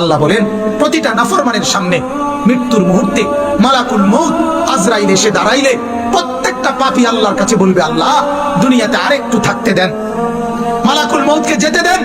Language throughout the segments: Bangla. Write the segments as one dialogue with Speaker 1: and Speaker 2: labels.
Speaker 1: আল্লাহ বলেন, প্রতিটা নাফরমানের সামনে মৃত্যুর মুহূর্তে মালাকুল মৌত আজরাইল এসে দাঁড়াইলে প্রত্যেকটা পাপি আল্লাহর কাছে বলবে, আল্লাহ, দুনিয়াতে আরেকটু থাকতে দেন। মালাকুল মৌতকে যেতে দেন।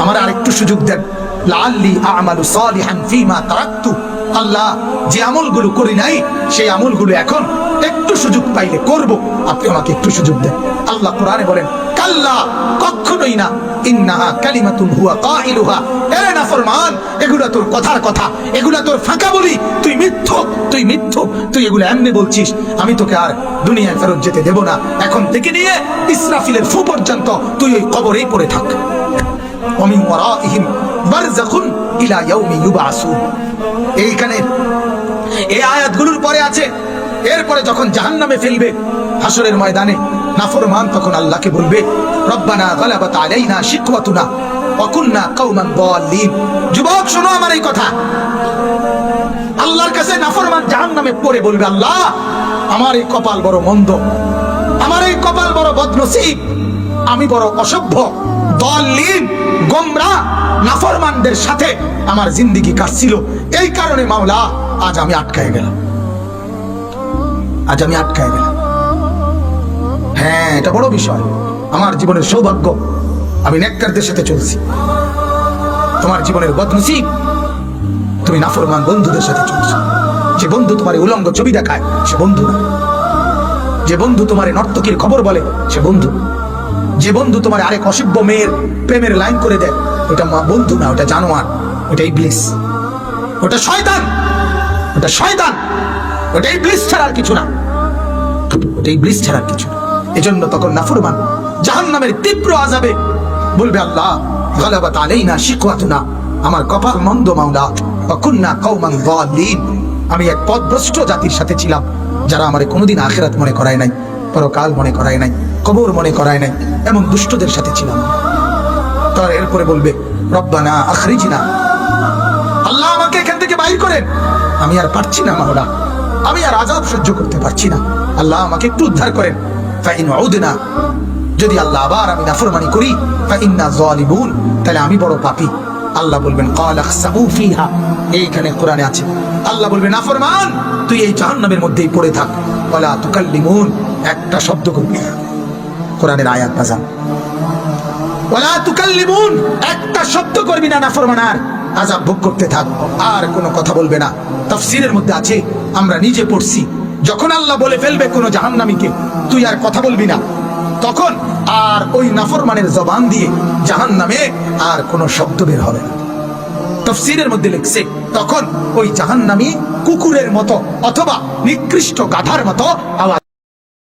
Speaker 1: আমার আরেকটু সুযোগ দেন। লাল্লি আমালু সালিহান ফিমা তারাক্তু। আল্লাহ যে আমলগুলো করি নাই সেই আমলগুলো এখন একটু সুযোগ পাইলে করব আপনি আমাকে একটু সুযোগ দেন আল্লাহ কোরআনে বলেন কাল্লা কখনোই না ইন্নাহা কালিমাতুন হুয়া কাইলুহা এ নাফরমান এগুলা তোর কথার কথা এগুলা তোর ফাঁকা বলি তুই মিথ্যক তুই মিথ্যক তুই এগুলো এমনি বলছিস আমি তোকে আর দুনিয়ায় ফেরত যেতে দেব না এখন থেকে নিয়ে ইসরাফিলের ফু পর্যন্ত তুই ওই কবরেই পড়ে থাক ومن ورائهم برزخ ইলা ইয়াউমি ইউবাসুন এইখানে। এই আয়াতগুলোর পরে আছে। এরপরে যখন জাহান্নামে ফেলবে হাসরের ময়দানে নাফরমান, তখন আল্লাহকে বলবে, রব্বানা গালাবাত আলাইনা শিকওয়াতুনা ওয়া কুননা কওমান দাল্লিন। যুবক, শোনো আমার এই কথা। আল্লাহর কাছে নাফরমান জাহান্নামে পড়ে বলবে, আল্লাহ, আমার এই কপাল বড় মন্দ, আমার এই কপাল বড় বদনসিব। আমি বড় অসভ্য দলিন গোমরা, নাফরমানদের সাথে আমার জিন্দিগি কাটছিল। এই কারণে মাওলা, আজ আমি আটকায় গেলাম। আজ আমি আটকায় গেলাম। হ্যাঁ এটা বড় বিষয়। আমার জীবনের সৌভাগ্য, আমি নেককারদের সাথে চলছি। তোমার জীবনের বদনসিব, তুমি নাফরমান বন্ধুদের সাথে চলছো। যে বন্ধু তোমার উলঙ্গ ছবি দেখায়, সে বন্ধু না। যে বন্ধু তোমার নর্তকীর খবর বলে, সে বন্ধু। যে বন্ধু তোমার আরেক অসভ্য মেয়ের প্রেমের লাইন করে দেয়, ওটা বন্ধু না, ওটা জানোয়ার, ওটা ইবলিস। ওটা শয়তান ওটা শয়তান, ওটা ইবলিস ছাড়া আর কিছু না। ওটা ইবলিস ছাড়া কিছু না। এজন্য তখন নাফরমান জাহান্নামের তীব্র আজাবে বলবে, আল্লাহ, গালাবাত আলাইনা শিকওয়াতুনা, আমার কপাল মন্দ মাওলা, ওয়া কুননা কওমান যালিন আমি এক পথভ্রষ্ট জাতির সাথে ছিলাম, যারা আমারে কোনোদিন আখিরাত মনে করায় নাই, পরকাল মনে করায় নাই। কবর মনে করায় নাই, এমন দুষ্টদের সাথে ছিলাম। তার এরপরে বলবে, রব্বানা আখরিজনা। আল্লাহ আমাকে এখান থেকে বাইর করেন। আমি আর পারছি না, মাওলা। আমি আর আজাব সহ্য করতে পারছি না। আল্লাহ আমাকে একটু উদ্ধার করেন। ফাইন উদনা যদি আল্লাহ আবার আমি নাফরমানি করি, ফাইন্না যালিমুন। তাহলে আমি বড় পাপী। আল্লাহ বলবেন ফিহা। এইখানে কোরআনে আছে। আল্লাহ বলবেন নাফরমান, তুই এই জাহান্নামের মধ্যেই পড়ে থাক। ওয়ালা তুকাল্লিমুন। একটা শব্দ করবি না। কোরআনের আয়াত বাজান। ওয়ালা তুকাল্লিমুন, একটা শব্দ করবি না নাফরমানার আযাব ভোগ করতে থাক, আর কোনো কথা বলবে না। তাফসীরের মধ্যে আছে, আমরা নিজে পড়ছি, যখন আল্লাহ বলে ফেলবে কোনো জাহান্নামীকে, তুই আর কথা বলবি না। তখন আর ওই নাফরমানের জবান দিয়ে জাহান্নামে আর কোনো শব্দ বের হবে না। তফসিরের মধ্যে লিখছে, তখন ওই জাহান্নামী কুকুরের মতো অথবা নিকৃষ্ট গাধার মতো আওয়াজ